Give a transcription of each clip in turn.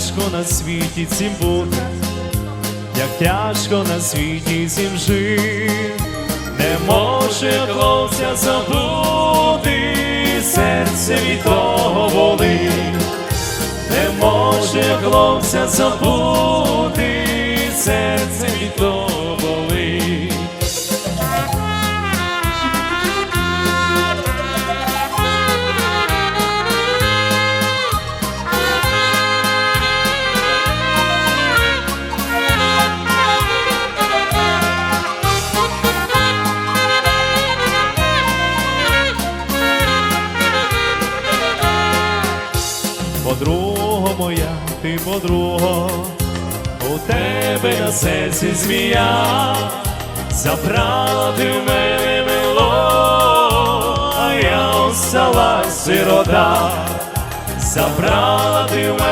тяжко на світі цим бути, як тяжко на світі цим жити, не може хлопця забути, серце від того болить, не може хлопця забути, серце від того Подруга моя, ти подруга, у тебе на серці змія, забрала в мене мило, а я осталась сирота, забрала в мене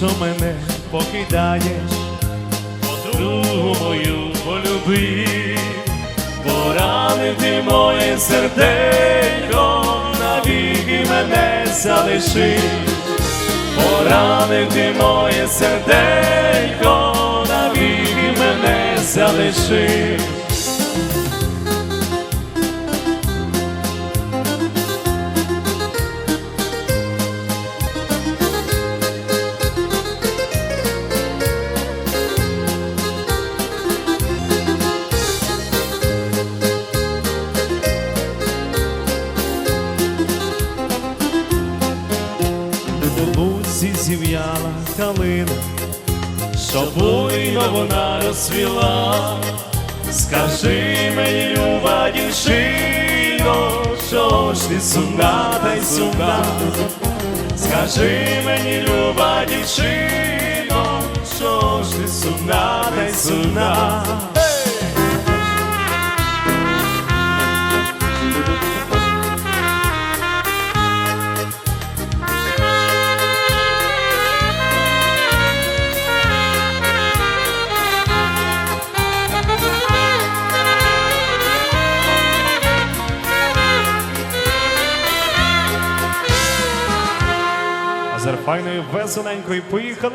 Навіщо мене покидаєш? Подругу мою полюби, поранив ти моє серденько, навіки мене залиши, поранив ти моє серденько, навіки мене залиши. Зів'яла калина, що буйно вона розцвіла. Скажи мені, люба дівчино, що ж ти сумна та й сумна. Скажи мені, люба дівчино, що ж ти сумна та й сумна. А веселенької. поїхали.